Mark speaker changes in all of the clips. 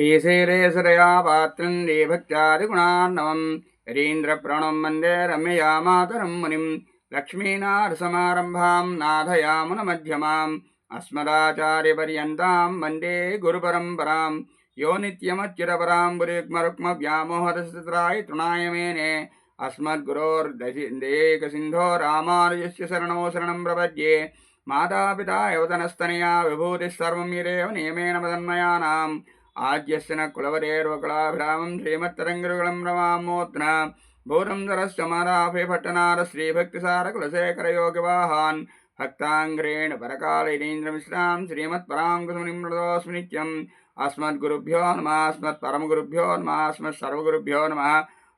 Speaker 1: श्रीशैलेशरया पात्रं देभक्त्यादिगुणार्णवं यरीन्द्रप्रणं वन्दे रम्यया मातरं मुनिं लक्ष्मीनारसमारम्भां नाथयामुनमध्यमाम् अस्मदाचार्यपर्यन्तां वन्दे गुरुपरम्परां यो नित्यमच्युतपरां बुरिग्मरुक्मव्यामोहरस्तत्राय तृणाय मेने अस्मद्गुरोर्दशेकसिन्धो रामानुजस्य शरणो शरणं प्रपद्ये मातापिता यवतनस्तनया विभूतिः सर्वं यदेव नियमेन मदन्मयानाम् ఆజ్యశన కులవరేర్వకులాభిరామం శ్రీమత్తరంగిరుగుళం రమామోత్న భూరంధరస్వమరాభే పట్టణార శ్రీభక్తిసార కులశేఖరయోగివాహాన్ భక్తాంగ్రేణ పరకాలైనేంద్రమిశ్రాం శ్రీమత్పరాంకుశమునిమృదోస్మి నిత్యం. అస్మద్గురుభ్యో నమ అస్మత్పరమగురుభ్యో నమ అస్మత్సర్వగురుభ్యో నమ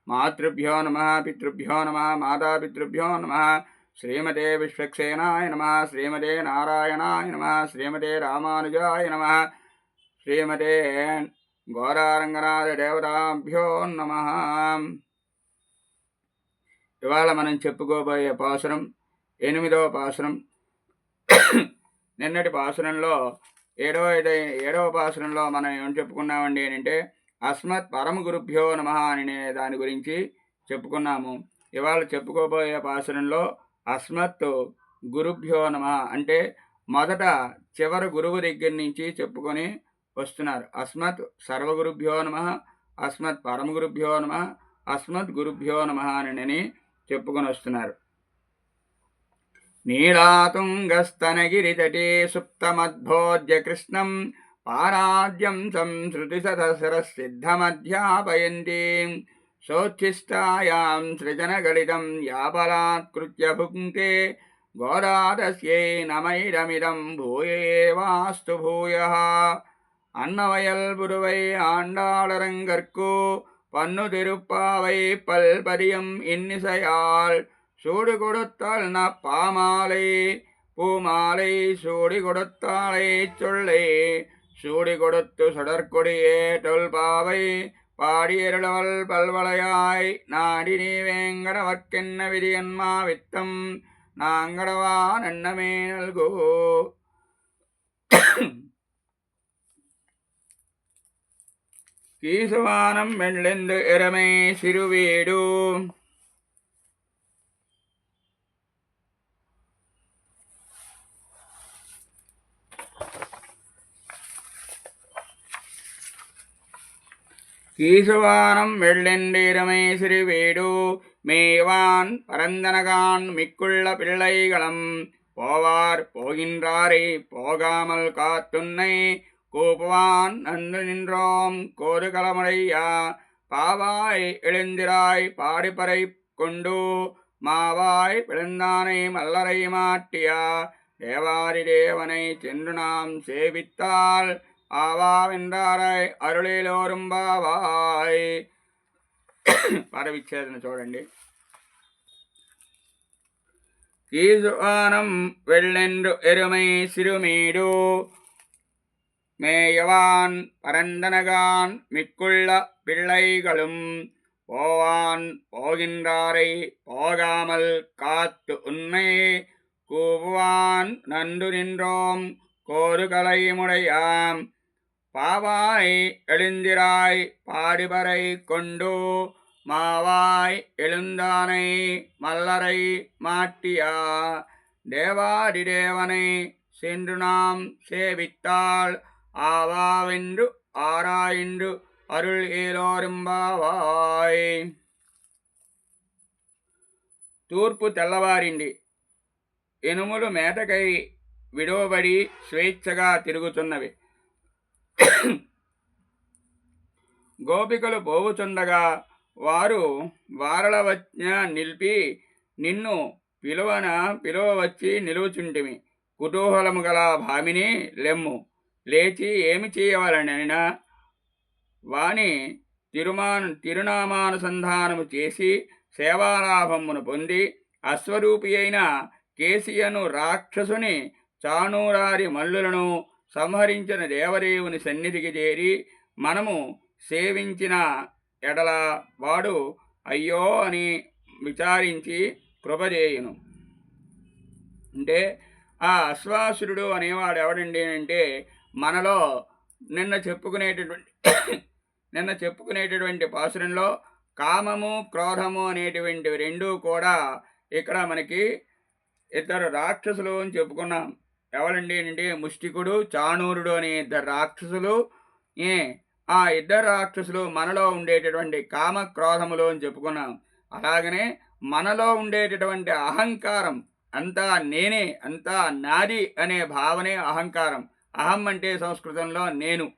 Speaker 1: మాతృభ్యో నమ పితృభ్యో నమ మాతాపితృభ్యో నమ శ్రీమతే విశ్వక్సేనాయ నమ శ్రీమతే నారాయణాయ నమ శ్రీమతే రామానుజాయ నమ శ్రీమతే ఘోరారంగనాథ దేవతాభ్యో నమ. ఇవాళ మనం చెప్పుకోబోయే పాసురం ఎనిమిదవ పాసురం. నిన్నటి పాసురంలో ఏడవ ఏడవ పాసురంలో మనం ఏం చెప్పుకున్నామండి ఏంటంటే అస్మత్ పరమ గురుభ్యో నమ అనే దాని గురించి చెప్పుకున్నాము. ఇవాళ చెప్పుకోబోయే పాసురంలో అస్మత్ గురుభ్యో నమ అంటే మొదట చివరి గురువు దగ్గర నుంచి చెప్పుకొని వస్తున్నారు. అస్మత్ సర్వగురుభ్యో నమ అస్మత్ పరమగురుభ్యో నమ అస్మత్ గురుభ్యో నమ అని చెప్పుకొని వస్తున్నారు. నీళాతుంగస్తనగిరితటే సుప్తమద్భోజ్య కృష్ణం పారాద్యం సంశ్రుతి సదసరసిద్ధమధ్యాపయంతి శోచ్ఛిష్టాయాం సృజనగళితం యాపలాత్కృత్య భుక్తే గోదాదస్యై నమైరమిదం భూయేవాస్తు భూయः. அன்னவயல் புருவை ஆண்டாளரங்கற்கோ பன்னு திருப்பாவை பல்பதியம் இன்னிசையால் சூடு கொடுத்தால் ந பாமாலை பூமாலை சூடி கொடுத்தாளை சொல்லை சூடி கொடுத்து சுடற்கொடியே தொல்பாவை பாடியருளவல் பல்வளையாய் நாடி நீ வேங்கடவர்க்கென்ன விதியன்மா வித்தம் நாங்கடவா நன்னமே நல்கோ கீசுவானம் வெள்ளெந்து இறமே சிறுவீடு. கீசுவானம் வெள்ளெண்டிரமே சிறுவீடு. மேவான் பரந்தனகான் மிக்குள்ள பிள்ளைகளம். போவார் போகின்றாரே போகாமல் காத்துன்னை கூப்புவான் நன்று நின்றோம் கோரு களமுடையா பாவாய் எழுந்திராய் பாடிப்பறை கொண்டு மாவாய் பிளந்தானை மல்லரை மாட்டியா தேவாரி தேவனை சென்று நாம் சேவித்தால் ఆవావిందారాయ్ అరుళిలోరుం బావాయ్ పరవిచ్ఛేదన చూడండి కీజువానం వెళ్ళెండు ఎరుమై సిరుమీడు மேயவான் பரந்தனகான் மிக்குள்ள பிள்ளைகளும் போவான் போகின்றாரை போகாமல் காத்து உன்னை கூவுவான் நன்று நின்றோம் கோருகலை முடையாம். பாவாய் எழுந்திராய் பாடிபறை கொண்டு மாவாய் எழுந்தானை மல்லரை மாட்டியா. தேவாதிதேவனை சென்று நாம் சேவித்தாள் ஆவாவென்று ஆராயின்று அருள் ஏலோரும்பாவாய் తూర్పు తెల్లవారింది. ఎనుములు మేతకై విడవబడి స్వేచ్ఛగా తిరుగుతున్నవి. గోపికలు పోవుచుండగా వారు వారల వచ్చ నిలిపి నిన్ను పిలువన పిలువవచ్చి నిలువుచుంటిమి. కుతూహలము గల భామిని లెమ్ము. లేచి ఏమి చేయవలనైనా వాని తిరుమాన్ తిరునామానుసంధానము చేసి సేవాలాభమును పొంది అశ్వరూపి అయిన కేసియను రాక్షసుని చాణూరారి మల్లులను సంహరించిన దేవదేవుని సన్నిధికి చేరి మనము సేవించిన ఎడల వాడు అయ్యో అని విచారించి కృపజేయును అంటే ఆ అశ్వాసురుడు అనేవాడు ఎవడండి అంటే మనలో నిన్న చెప్పుకునేటటువంటి నిన్న చెప్పుకునేటటువంటి పాసురంలో కామము క్రోధము అనేటువంటివి రెండూ కూడా ఇక్కడ మనకి ఇద్దరు రాక్షసులు అని చెప్పుకున్నాం. ఎవరండి అంటే ముష్టికుడు చాణూరుడు అనే ఇద్దరు రాక్షసులు. ఏ ఆ ఇద్దరు రాక్షసులు మనలో ఉండేటటువంటి కామ క్రోధములు అని చెప్పుకున్నాం. అలాగనే మనలో ఉండేటటువంటి అహంకారం అంతా నేనే అంతా నాది అనే భావనే అహంకారం. అహం అంటే సంస్కృతంలో నేను.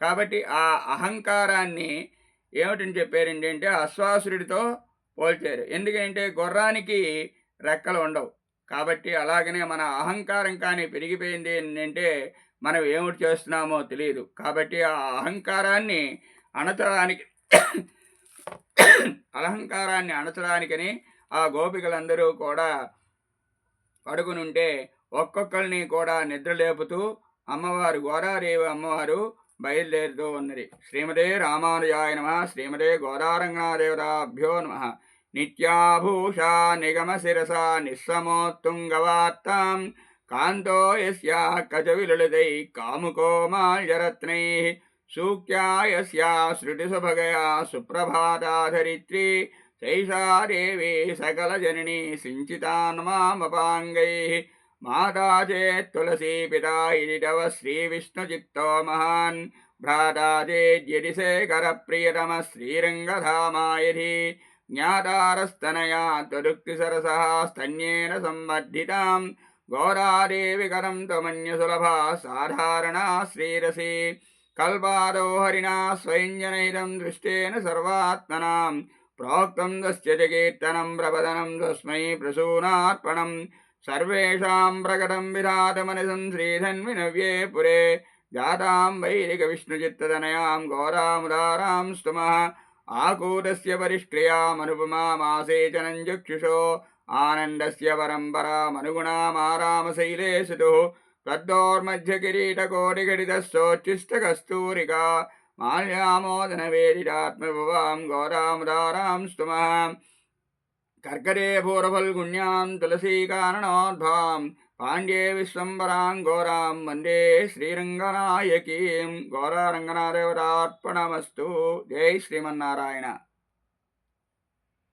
Speaker 1: కాబట్టి ఆ అహంకారాన్ని ఏమిటని చెప్పారండి అంటే అశ్వాసురుడితో పోల్చారు. ఎందుకంటే గుర్రానికి రెక్కలు ఉండవు. కాబట్టి అలాగనే మన అహంకారం కానీ పెరిగిపోయింది ఏంటంటే మనం ఏమిటి చేస్తున్నామో తెలియదు. కాబట్టి ఆ అహంకారాన్ని అణచడానికి అహంకారాన్ని అణచడానికని ఆ గోపికలందరూ కూడా పడుకునుంటే ఒక్కొక్కరిని కూడా నిద్ర లేపుతూ అమ్మవారు గోదాదేవి అమ్మవారు బయలుదేరుతూ ఉన్నది. శ్రీమదే రామానుజాయ నమ. శ్రీమదే గోదారంగనాదేవతాభ్యో నమ. నిత్యాభూషా నిగమ శిరస నిస్సమోత్తుంగవార్తాం. కాంతో యస్యా కచవిలలితై కాముకో మాల్యరత్నై. సూక్యాయస్యా శృతిసుభగయా సుప్రభాతాధరిత్రి. చైషా దేవి సకలజననీ సించితాన్మామపాంగై. మాతా చేత్ తులసీ పితా ఇది తవ శ్రీవిష్ణుచిత్తో మహాన్. భ్రాతా చేద్యది శేఖర ప్రియతమ శ్రీరంగధామాయధి. జ్ఞాతారస్తనయా త్వదుక్తిసరసः స్తన్యేన సంవర్ధితాం. గౌరాదేవి కరం త్వమన్యసులభా సాధారణా శ్రీరసి. కల్పాదో హరిణా స్వయంజనైదం దృష్టేన సర్వాత్మనాం. ప్రోక్తం దస్యతి కీర్తనం ప్రపదనం सर्वेषां प्रकटं विराटमनसं श्रीधन्विनव्ये पुरे जातां वैरिकविष्णुचित्ततनयां घोरामुदारां स्तुमः आकूटस्य परिष्क्रियामनुपमामासे च नञ्जुक्षुषो आनन्दस्य परम्परामनुगुणामारामशैले सुतुः तद्दोर्मध्यकिरीटकोटिघटितः सोच्चिष्टकस्तूरिका माल्यामोदनवेदिरात्मभुवां घोरामुदारां स्तुमः కర్కరే భూరఫల్గుణ్యాం తులసీ కారణోద్భాం పాండ్యే విశ్వంబరాం ఘోరాం వందే శ్రీరంగనాయకీం ఘోరారంగనాదేవతార్పణమస్తు జై శ్రీమన్నారాయణ